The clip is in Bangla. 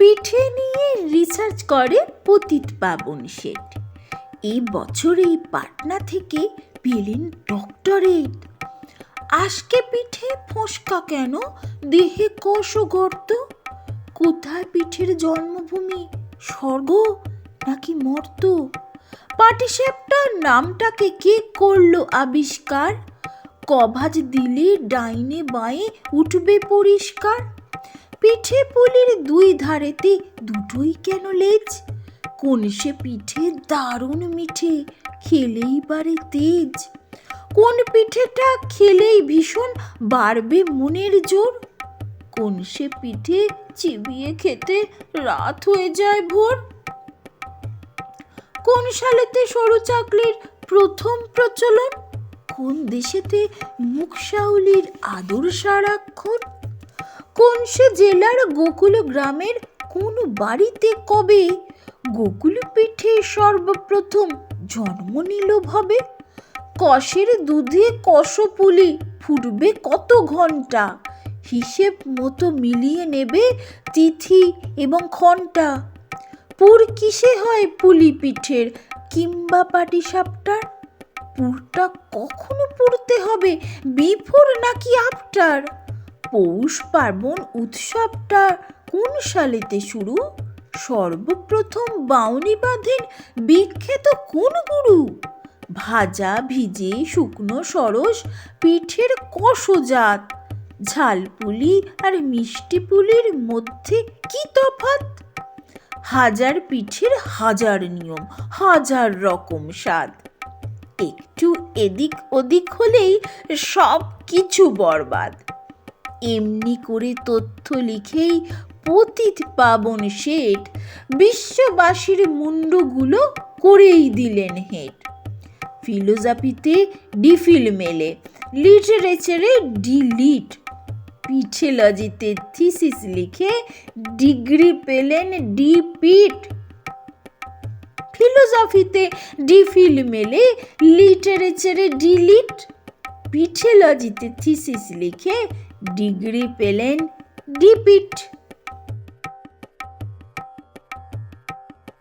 পিঠে নিয়ে রিসার্চ করে পতিত পাবন শেঠ। এই বছর এই পাটনা থেকে পেলেন ডক্টরেট আজকে পিঠে ফোসকা কেন? দেহে কষ ও গর্ত? কোথায় পিঠের জন্মভূমি? স্বর্গ নাকি মর্ত? পাটিসাপটার নামটাকে কে করল আবিষ্কার? কভাজ দিলে ডাইনে বাঁয়ে উঠবে পরিষ্কার? পিঠে পুলির দুই ধারেতে দুটোই কেন লেজ? কোন সে পিঠে দারুণ মিঠে, খেলেই পারে তেজ? কোন পিঠেটা খেলেই ভীষণ বাড়বে মনের জোর? কোন সে পিঠে চিবিয়ে খেতে রাত হয়ে যায় ভোর? কোন সালেতে সরু চাকলির প্রথম প্রচলন? কোন দেশেতে মুখশাউলির আদর সারাক্ষণ? কোন সে জেলার গোকুল গ্রামের কোন বাড়িতে কবে গোকুল পিঠে সর্বপ্রথম জন্ম নিল ভাবে? কষের দুধে কষপুলি ফুটবে কত ঘণ্টা হিসেব মতো মিলিয়ে নেবে তিথি এবং ঘণ্টা পুর কিসে হয় পুলি পিঠের কিংবা পাটি সাপটার পুরটা কখনো পুড়তে হবে, বিফোর নাকি আফটার পৌষ পার্বণ উৎসবটা কোন সালেতে শুরু? সর্বপ্রথম বাউনি বাঁধেন বিখ্যাত কোন গুরু? ভাজা, ভিজে, শুকনো সরস, পিঠের কষজাত, ঝালপুলি আর মিষ্টি পুলির মধ্যে কি তফাৎ? হাজার পিঠের হাজার নিয়ম, হাজার রকম স্বাদ। একটু এদিক ওদিক হলেই সব কিছু বরবাদ। এমনি করে তথ্য লিখেই পতিত পাবন শেঠ বিশ্ববাসীর মুন্ডগুলো করেই দিলেন হেট। ফিলোজফিতে ডিফিল মেলে, লিটারেচারে ডিলিট। পিঠেলজিতে থিসিস লিখে ডিগ্রি পেলেন ডিপিট। ফিলোজফিতে ডিফিল মেলে, লিটারেচারে ডিলিট। পিঠেলজিতে থিসিস লিখে ডিগ্রি পেলেন ডিপিট।